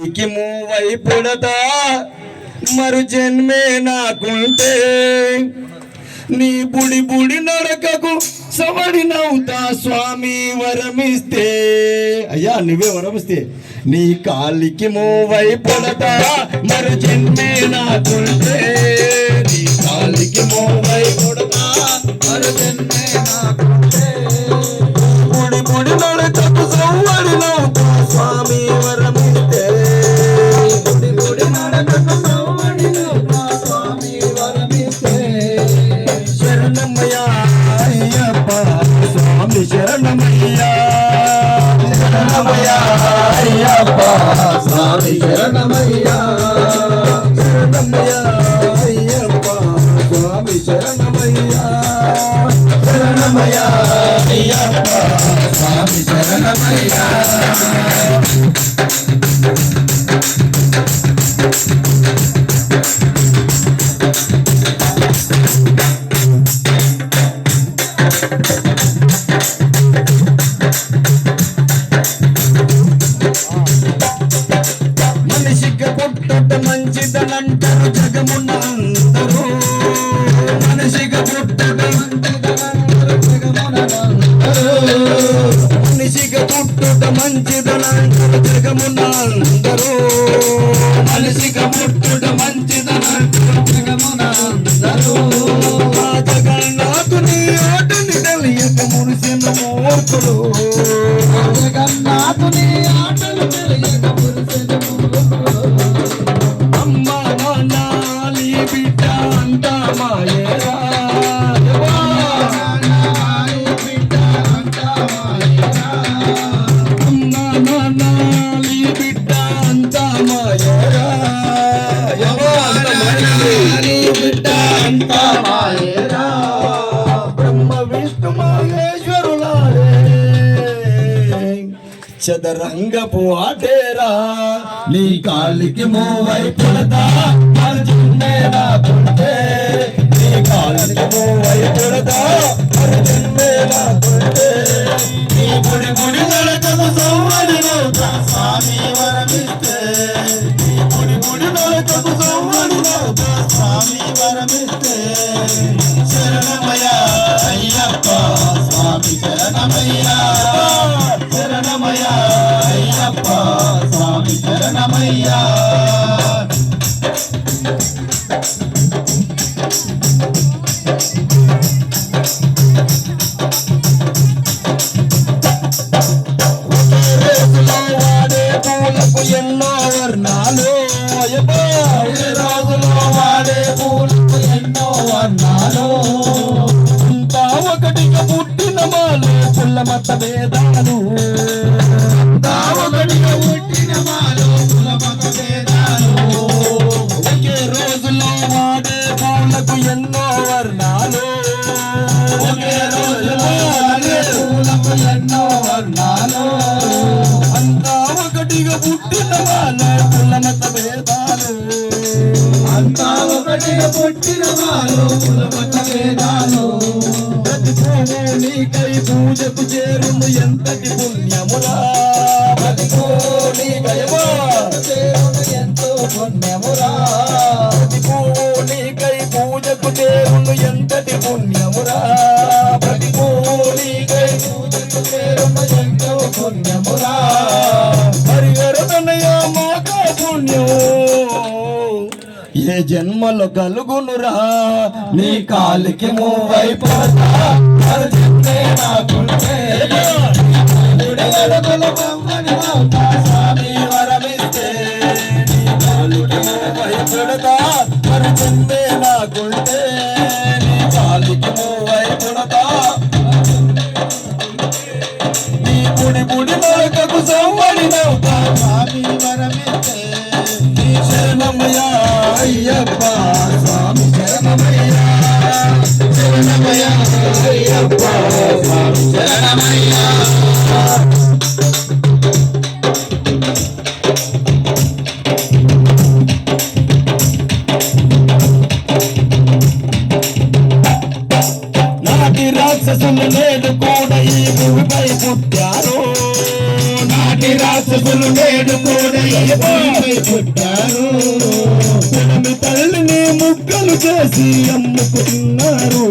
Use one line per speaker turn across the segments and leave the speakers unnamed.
లికి మూవై మరు జన్మే నాకుంటే. నీ బుడి బుడి నడకకు సవడినవుతా స్వామి వరమిస్తే. అయ్యా నువ్వే వరమిస్తే. నీ కాలికి మూవై పుడతా మరు జన్మే నాకుంటే. నీ కాలికి మూవై పుడతా మరు జన్మే నాకుంటే. స్వామి శరణమయ్యా మూర్ఖులు చదరంగపు ఆటేరా. నీ కాలికి మూవై పుడతా అర్జున్నేరా పుట్టే నీ కాలికి మూవై పుడతా అర్జున్నేరా నీ గుడి గుడి నడకము స్వామి వరమిస్తే. నీ గుడి గుడి నడకము స్వామి వరమిస్తే. శరణమయ్య అయ్యప్ప స్వామి శరణమయ్యా. శరణమయ్యా ఎన్నో వర్ణాలు రోజులో వాడే పూలకు ఎన్నో వర్ణాలు అంతా ఒకటిగా పుట్టిన మాలు పుల్ల మత భేదాలు పుట్టిన వాళ్ళ కుల మత భేదాలు అంతా ఒకటిగా పుట్టిన వాళ్ళు కుల మత భేదాలు ప్రతి పువ్వు నీకై పూజకు చేరును ఎంతటి చేరును ఎంతో పుణ్యమురా పువ్వు నీకై పూజకు చేరును ఎంతటి ఏ జన్మలో కలుగునురా? నీ కాలికి మూవై పడతా అర్జునే నాకుంటే స్వామి వరమిస్తే. నీ కాలికి నాకుంటే నీ కాలికి నీ బుడి బుడి నరకకు సవ్వడి స్వామి వరమిస్తే. నీ నాటి రాక్షసులు నేడు నాటి రాక్షసులు నేడు కూడా ఈ భూమిపై పుట్టారు. ముక్కలు చేసి అమ్ముకున్నారు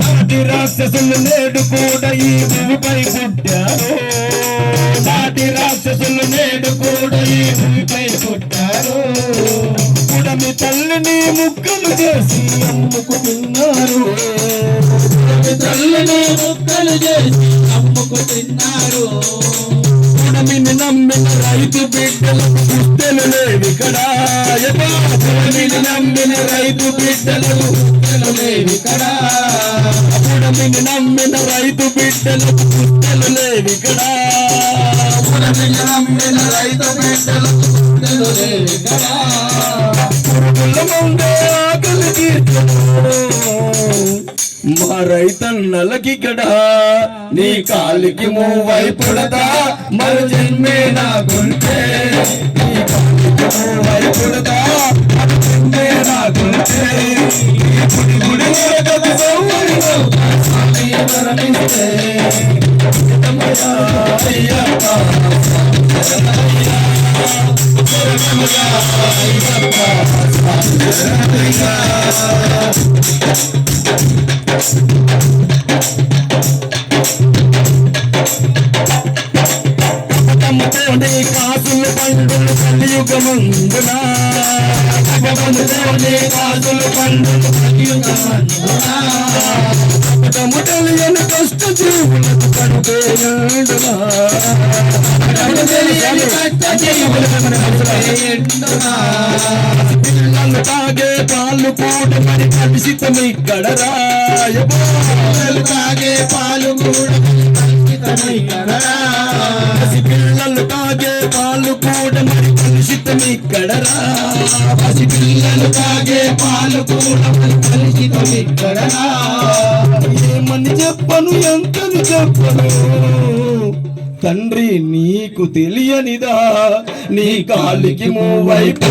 నాటి రాక్షసులు నేడు కూడా ఈ భూమిపై పుట్టారు. నాటి రాక్షసులు నేడు కూడా ఈ భూమిపై పుట్టారు. కుడమి తల్లిని ముక్కలు చేసి అమ్ముకుతున్నారు తల్లిని ముక్కలు చేసి అమ్ముకుతున్నారు పుడమిని నమ్మిన రైతు బిడ్డలకు పుస్తెలు లేవిక్కడ పుడమిని నమ్మిన రైతు బిడ్డలకు పుస్తెలు లేవిక్కడ పుడమిని నమ్మిన రైతు బిడ్డలకు పుస్తెలు లేవిక్కడ పుడమిని నమ్మిన రైతు బిడ్డలకు పుస్తెలు లేవిక్కడ పురుగుల ముందే ఆకలి తీర్చున్నాడు మా రైతన్నలకి గడా నీ కాలికి మూవై పుడతా మరు జన్మే నాకుంటే నీ కాలికి మూవై పుడతా మరు జన్మే నాకుంటే ఈ గుడి గుడి వరకకు సౌకర్యం స్వామి వరమిస్తే అయ్యప్ప, అయ్యప్ప, స్వామి తమ్ముతోనే కాసులు పండులు కలియుగమందున. తమ్ముతోనే కాసులు పండులు కలియుగమందున. తెలియని కష్ట జీవులకు కనుకేయండునా తెలియని కష్ట జీవులకు కనుకేయండునా తాగే పాలు కూడా మరి కలుషితం ఇక్కడ రాయలు తాగే పాలు కూడా పిల్లలు తాగే పాలు కూడా మరి కలుషితం ఇక్కడ పసి పిల్లలు తాగే పాలు కూడా మరి కలుషితం ఇక్కడ ఏమని చెప్పను ఎంతని చెప్పను? తండ్రి నీకు తెలియనిదా? నీ కాలికి మూవైపు